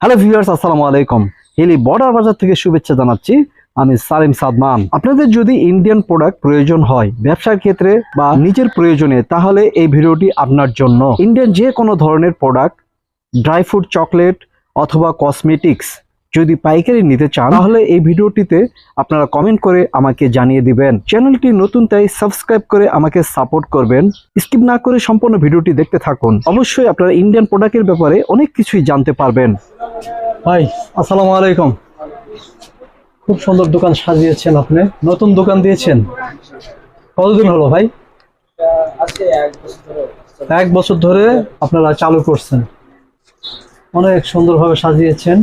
Hello viewers আসসালামু আলাইকুম। Hili border বাজার থেকে শুভেচ্ছা জানাচ্ছি। আমি সালিম সাদমান। আপনাদের যদি ইন্ডিয়ান প্রোডাক্ট প্রয়োজন হয় ব্যবসার ক্ষেত্রে বা নিজের প্রয়োজনে, তাহলে এই ভিডিওটি আপনার জন্য। ইন্ডিয়ান যে কোনো ধরনের প্রোডাক্ট ড্রাই ফ্রুট চকলেট অথবা কসমেটিক্স যদি পাইকারি নিতে চান, তাহলে এই ভিডিওটিতে আপনারা কমেন্ট করে আমাকে জানিয়ে দিবেন। চ্যানেলটি নতুন, তাই সাবস্ক্রাইব করে আমাকে সাপোর্ট করবেন। স্কিপ না করে সম্পূর্ণ ভিডিওটি দেখতে থাকুন। অবশ্যই আপনারা ইন্ডিয়ান প্রোডাক্টের ব্যাপারে অনেক কিছুই জানতে পারবেন। ভাই, আসসালামু আলাইকুম। খুব সুন্দর দোকান সাজিয়েছেন আপনি। নতুন দোকান দিয়েছেন। কতদিন হলো ভাই? এক বছর ধরে আপনারা চালু করছেন। অনেক সুন্দরভাবে সাজিয়েছেন।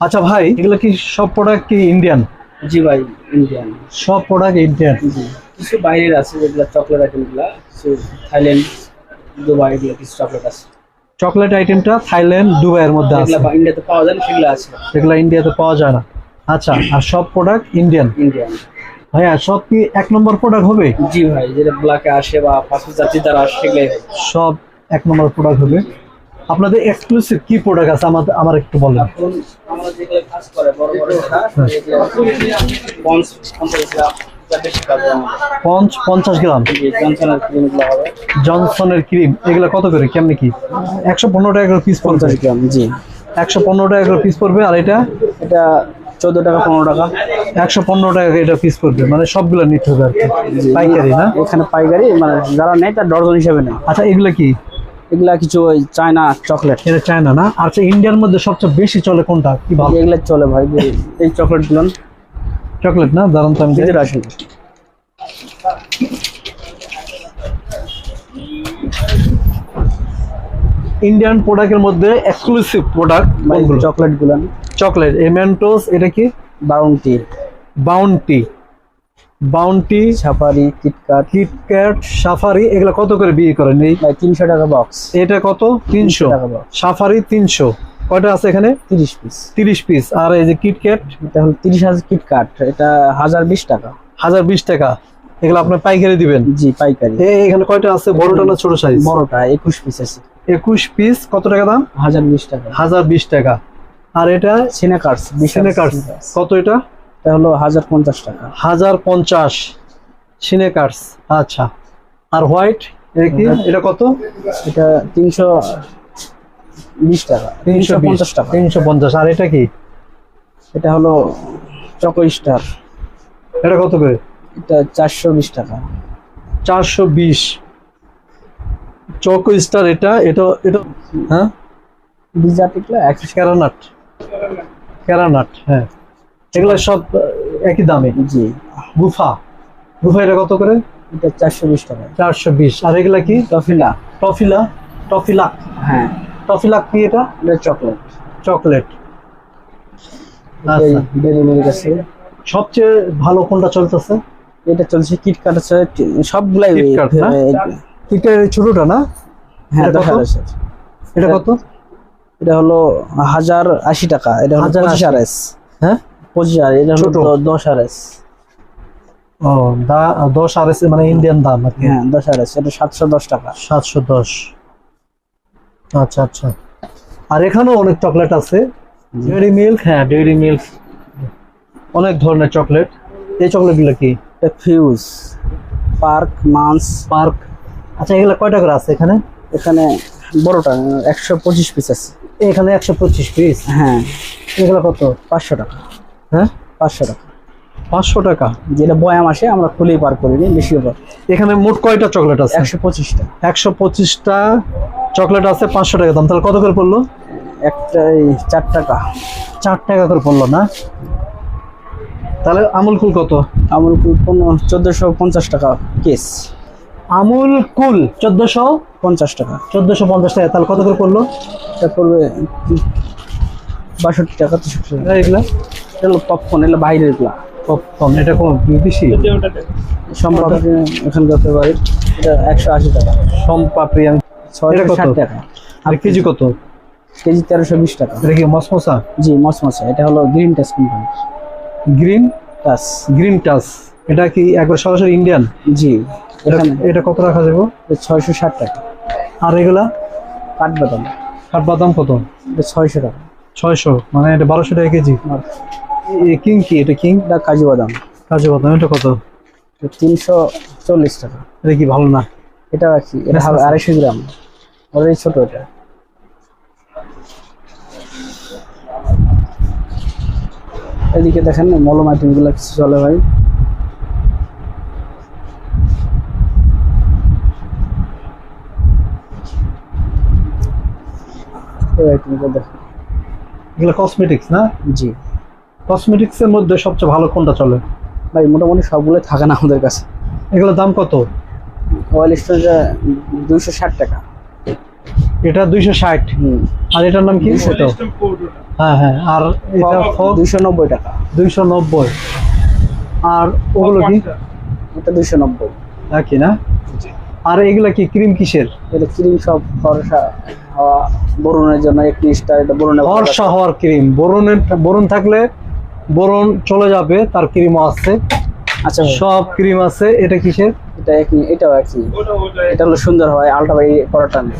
আচ্ছা ভাই এগুলো কি সব প্রোডাক্ট কি ইন্ডিয়ান জি ভাই ইন্ডিয়ান সব প্রোডাক্ট ইন্ডিয়ান কিছু বাইরের আছে যেগুলো চকলেট আইটেমগুলো থাইল্যান্ড দুবাই এগুলো কিছু চকলেট আছে। চকলেট আইটেমটা থাইল্যান্ড দুবাইয়ের মধ্যে আছে। ইন্ডিয়াতে পাওয়া যায় না সেগুলো আছে। এগুলো ইন্ডিয়াতে পাওয়া যায় না। আচ্ছা আর সব প্রোডাক্ট ইন্ডিয়ান ইন্ডিয়ান ভাইয়া সব কি এক নম্বর প্রোডাক্ট হবে? জি ভাই যেটা ব্ল্যাকে আসে বা পাসপোর্ট যাত্রী দ্বারা আসে সেগুলোই সব এক নম্বর প্রোডাক্ট হবে। আপনাদের এক্সক্লুসিভ কি প্রোডাক্ট আছে? আমার আমার একটু বলেন। আমরা যেগুলো কাজ করে বড় বড় যেটা পঞ্চ পঞ্চাশ গ্রাম হয় জনসনের ক্রিম এগুলো কত করে? কেমনি কি? একশো পনেরো টাকা করে পিস পঞ্চাশ গ্রাম জি। একশো পনেরো টাকা করে পিস পড়বে আর এটা? এটা চোদ্দ টাকা পনেরো টাকা। একশো পনেরো টাকা এটা পিস পড়বে। মানে সবগুলো নিতে হবে আর কি। পাইকারি না? এখানে পাইকারি মানে যারা নেয় তার ডর্জন হিসাবে নেয়। আচ্ছা এগুলো কি? এগুলা কিছু ওই চায়না চকলেট। এটা চায়না না? আচ্ছা ইন্ডিয়ার মধ্যে সবচেয়ে বেশি চলে কোনটা? কি ভালো এগুলো চলে ভাই এই চকলেটগুলো চকলেট না? দাঁড়ান তো আমি। ভিতরে আসেন ইন্ডিয়ান প্রোডাক্টের মধ্যে এক্সক্লুসিভ প্রোডাক্ট চকলেটগুলো চকলেট এমেন্টোস এটা কি? Bounty Bounty Bounty Safari KitKat KitKat Safari এগুলো কত করে বিয়ে করেন এই? ভাই তিনশো টাকা বক্স এটা কত? তিনশো। সাফারি তিনশো। কয়টা আছে এখানে? তিরিশ পিস তিরিশ পিস আর এই যে কিটক্যাট এটা হলো তিরিশ হাজার কিটকাট এটা হাজার বিশ টাকা। হাজার বিশ টাকা। এগুলো আপনার পাইকারি দিবেন? জি পাইকারি। এখানে কয়টা আছে? বড়টা না ছোট সাইজ বড়টা একুশ পিস আছে। একুশ পিস কত টাকা দাম? হাজার বিশ টাকা। হাজার বিশ টাকা। আর এটা? সিনেকার্স সিনেকার্স কত এটা? এটা হলো হাজার পঞ্চাশ টাকা। হাজার পঞ্চাশ সিনেকার্স আচ্ছা। আর হোয়াইট এটা কত? এটা তিনশো বিশ টাকা। তিনশো পঞ্চাশ টাকা। তিনশো পঞ্চাশ। আর এটা কি? এটা হলো চকো স্টার। এটা কত করে? এটা চারশো বিশ টাকা। চারশো বিশ। চকো স্টার এটা এটা এটা হ্যাঁ? ডিজার টিকলা একশো ক্যারানাট। ক্যারানাট হ্যাঁ। এগুলো সব একই দামে? জি। গুফা। গুফা এটা কত করে? এটা চারশো বিশ টাকা। চারশো বিশ। আর এগুলা কি? টফিলা। টফিলা? টফিলা? হ্যাঁ। টফিলা কি এটা? এটা চকলেট। চকলেট। আচ্ছা। ডেলি মিল্ক আছে সবচেয়ে ভালো কোনটা চলতেছে? এটা চলছে কিটকাট আছে সবগুলাই KitKat না? ছোটটা না? হ্যাঁ এটা কত? এটা কত? এটা হলো হাজার আশি টাকা এটা হাজার আশি। এস হ্যাঁ? পঁচিশ আর এটা দশ আর এস ও দা দশ আর এস মানে ইন্ডিয়ান দাম হ্যাঁ দশ আর এস এটা সাতশো দশ টাকা। সাতশো দশ। আচ্ছা আচ্ছা। আর এখানেও অনেক চকলেট আছে। ডেয়ারি মিল্ক হ্যাঁ ডেয়ারি মিল্ক অনেক ধরনের চকলেট এই চকলেটগুলো কি? ফিউজ পার্ক মান্স পার্ক আচ্ছা এগুলো কয়টা করে আছে এখানে? এখানে বড়টা একশো পঁচিশ পিস আছে। এখানে একশো পঁচিশ পিস হ্যাঁ। এগুলো কত? পাঁচশো টাকা। হ্যাঁ? পাঁচশো টাকা। পাঁচশো টাকা। যেটা বয়াম আসে আমরা খুলেই পার করিনি বেশি পার এখানে মোট কয়টা চকলেট আছে? একশো পঁচিশটা। একশো পঁচিশটা চকলেট আছে পাঁচশো টাকা দাম। তাহলে কত করে পড়ল? একটা চার টাকা। চার টাকা করে পড়ল না? তাহলে আমুল কুল কত? আমুল পনেরো চোদ্দোশো পঞ্চাশ টাকা কেস। আমুল কুল চোদ্দশো পঞ্চাশ টাকা। চোদ্দশো পঞ্চাশ টাকা। তাহলে কত করে পড়ল? পড়বে বাষট্টি টাকা তেষট্টি টাকা। এগুলা। এটা হলো পপকর্ন এগুলো বাইরের এগুলা পপকর্ন এটা কোন বিদেশি? সম্ভব এখানে করতে পারি এটা একশো আশি টাকা। সম্পাপড়ি আমি ছয়শো এটা ষাট টাকা। আর কেজি কত? কেজি তেরোশো বিশ টাকা। এটা কি মসমসা? জি মসমসে। এটা হলো green company green? Touch. Green touch এটা কি একবার সরাসরি ইন্ডিয়ান জি এটা এটা কত রাখা যাবে? ছয়শো ষাট টাকা। আর এগুলা? কাঠবাদাম কাঠবাদাম কত? ছয়শো টাকা। ছয়শো। মানে এটা বারোশো টাকা কেজি? কিং কি? এটা কিং এটা কাজু বাদাম? কাজু বাদাম এটা কত? তিনশো চল্লিশ টাকা। এটা কি ভালো না? এটা কি এটা আড়াইশো গ্রাম। ওর ছোট এটা। এদিকে দেখেন না মলম আইটেমগুলো কিছু চলে ভাই। এই দেখেন। এগুলো কসমেটিক্স না? জি। কসমেটিক্স এর মধ্যে সবচেয়ে ভালো কোনটা চলে? ভাই মোটামুটি সবগুলো থাকে না আমাদের কাছে। এগুলোর দাম কত? অয়েল স্টোরেজটা দুইশো ষাট টাকা। এটা দুইশো ষাট? আর এটার নাম কি? হ্যাঁ হ্যাঁ। আর এটা দুইশো নব্বই টাকা। দুইশো নব্বই। আর ওগুলো কি? এটা দুইশো নব্বই। একই না? আর এগুলা কি ক্রিম কিসের? এটা ক্রিম সব ভরসা হওয়া বরুণের জন্য একটি স্টার এটা বরুণের বর্ষা হওয়ার ক্রিম। বোরনের বোরন থাকলে বোরন চলে যাবে তার ক্রিমও আছে। আচ্ছা সব ক্রিম আছে এটা কিসের? এটা একই এটাও একই এটা হলো সুন্দর হয় আলট্রা বাই করাটা নেই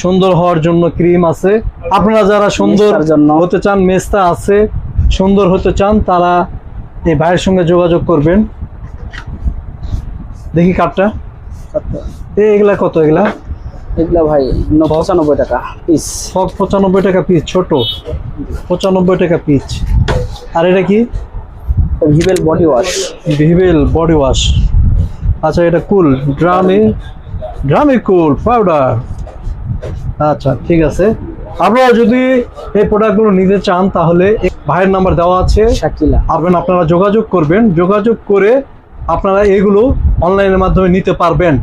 সুন্দর হওয়ার জন্য ক্রিম আছে। আপনারা যারা সুন্দর। হতে চান মেস্তা আছে সুন্দর হতে চান তারা এই ভাইয়ের সঙ্গে যোগাযোগ করবেন। দেখি কাপটা এগুলা কত এগুলা? এগুলা ভাই পঁচানব্বই টাকা পিস সব পঁচানব্বই টাকা পিস ছোট। পঁচানব্বই টাকা পিস আর এটা কি? Vivel body wash Vivel body wash আচ্ছা এটা কুল ড্রামে ড্রামে কুল পাউডার আচ্ছা ঠিক আছে। আপনারা যদি এই প্রোডাক্টগুলো নিতে চান তাহলে ভাইয়ের নাম্বার দেওয়া আছে। শাকিলা আপনি আপনারা যোগাযোগ করবেন। যোগাযোগ করে আপনারা এগুলো অনলাইনের মাধ্যমে নিতে পারবেন।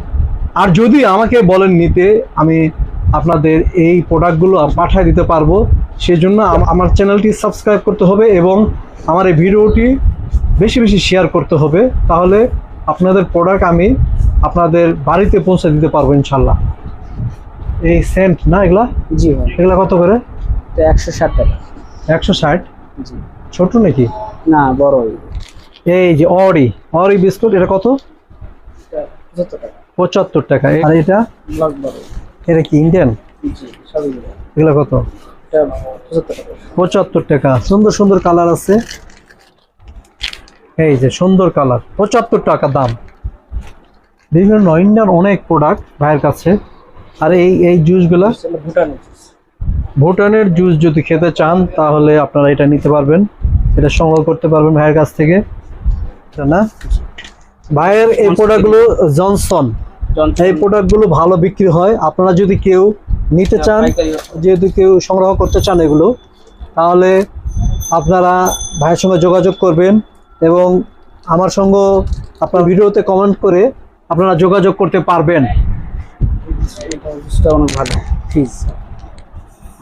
আর যদি আমাকে বলেন নিতে আমি আপনাদের এই প্রোডাক্টগুলো পাঠিয়ে দিতে পারব। সেজন্য আম- আমার চ্যানেলটি সাবস্ক্রাইব করতে হবে এবং আমার এই ভিডিওটি বেশি বেশি শেয়ার করতে হবে। তাহলে আপনাদের প্রোডাক্ট আমি আপনাদের বাড়িতে পৌঁছে দিতে পারব ইনশাল্লাহ। এই সেন্ট না এগুলা? জি ভাই। এগুলা কত করে? এটা একশো ষাট টাকা। একশো ষাট? জি। ছোট নাকি? না বড় এই। যে অরি অরি বিস্কুট এটা কত? পঁচাত্তর টাকা। আর এটা? এটা কি ইন্ডিয়ান। এগুলো কত? পঁচাত্তর টাকা। সুন্দর সুন্দর কালার আছে। এই যে সুন্দর কালার পঁচাত্তর টাকা দাম। বিভিন্ন ইন্ডিয়ান অনেক প্রোডাক্ট ভাইয়ের কাছে। আর এই এই জুসগুলা ভুটানের জুস যদি খেতে চান তাহলে আপনারা এটা নিতে পারবেন। এটা সংগ্রহ করতে পারবেন ভাইয়ের কাছ থেকে। না? ভাইয়ের এই প্রোডাক্টগুলো জনসন এই প্রোডাক্টগুলো ভালো বিক্রি হয়। আপনারা যদি কেউ নিতে চান যেহেতু কেউ সংগ্রহ করতে চান এগুলো তাহলে আপনারা ভাইয়ের সঙ্গে যোগাযোগ করবেন এবং আমার সঙ্গে আপনার ভিডিওতে কমেন্ট করে আপনারা যোগাযোগ করতে পারবেন। অনেক ভালো। ফিজ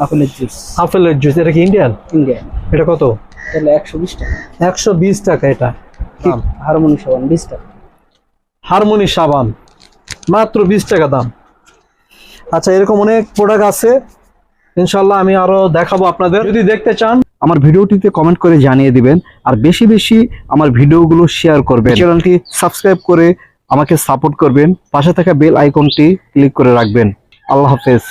আপেলের জুস আপেলের জুস এটা কি ইন্ডিয়ান ইন্ডিয়ান এটা কত? তাহলে একশো বিশ টাকা। একশো বিশ টাকা এটা। হারমোনি সাবান বিশ টাকা। হারমোনি সাবান মাত্র বিশ টাকা দাম। আচ্ছা এরকম অনেক প্রোডাক্ট আছে। ইনশাল্লাহ আমি আরও দেখাবো আপনাদের। যদি দেখতে চান, আমার ভিডিওটিতে কমেন্ট করে জানিয়ে দিবেন। আর বেশি বেশি আমার ভিডিওগুলো শেয়ার করবেন। চ্যানেলটি সাবস্ক্রাইব করে আমাকে সাপোর্ট করবেন। পাশে থাকা বেল আইকনটি ক্লিক করে রাখবেন। আল্লাহ হাফেজ।